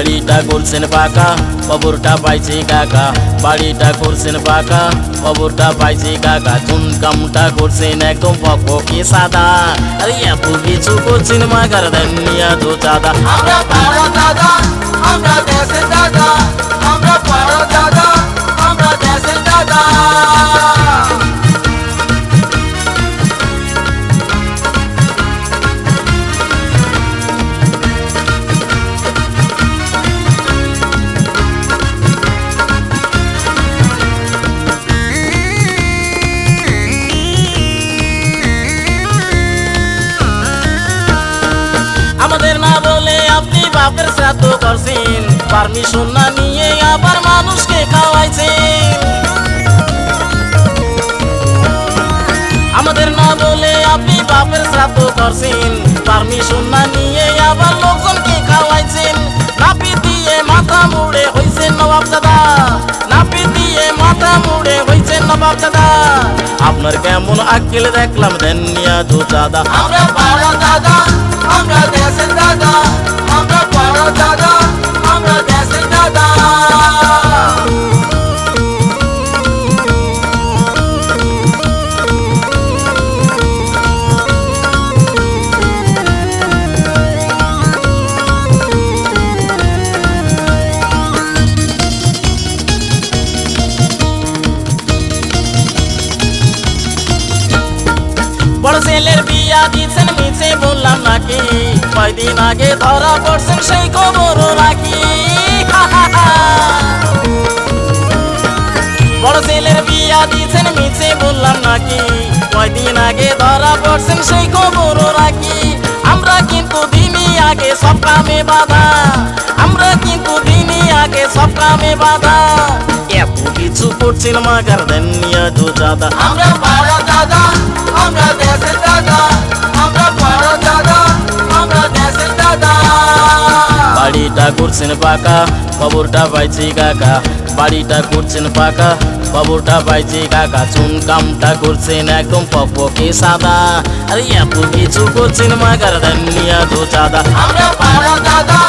বাড়িটা করছেন পাকা খবরটা পাইছি কাকা বাড়িটা করছেন পাকা খবরটা পাইছি কাকা চুনকামটা করছেন একদম পকি সাদা আরে এত কিছু করছেন মাগার দেনিয়া তো চাঁদা আমরা পাড়া দাদা আমরা দেশের দাদা বাপের শ্রাদ্ধ করছেন। পারমিশন না নিয়ে আবার মানুষকে খাওয়াইছেন। আমাদের না বলে আপনি বাপের করছেন। পারমিশন না নিয়ে আবার লোকজনকে খাওয়াইছেন। নাপি দিয়ে মাথা মুড়ে হইছেন নবাব দাদা। নাপি দিয়ে মাথা মুড়ে হইছেন নবাব দাদা। আপনার কেমন আক্কেল দেখলাম দেন নিয়া দু চাঁদা আমরা দাদা, আমরা বড় ছেলের বিয়া দিচ্ছেন মিছে বললাম নাকি? কয়দিন আগে ধরা পড়ছেন সেই খবরও রাখি বড় ছেলের বিয়া দিচ্ছেন মিছে বললাম নাকি? কয়দিন আগে ধরা পড়ছেন সেই খবরও রাখি আমরা কিন্তু দিনই আগে সব কামে বাধা। আমরা কিন্তু দিনই আগে সব কামে বাধা। এত কিছু করছেন, মাগার দেন নিয়ে দু আমরা করছেন পাকা, খবরটা পাইছি কাকা। বাড়িটা করছেন পাকা, খবরটা পাইছি কাকা। চুন কামটা করছেন একদম পপকে সাদা। আরে এত কিছু করছেন মাগার, দেন নিয়া দু চাঁদা। আমরা পাড়া দাদা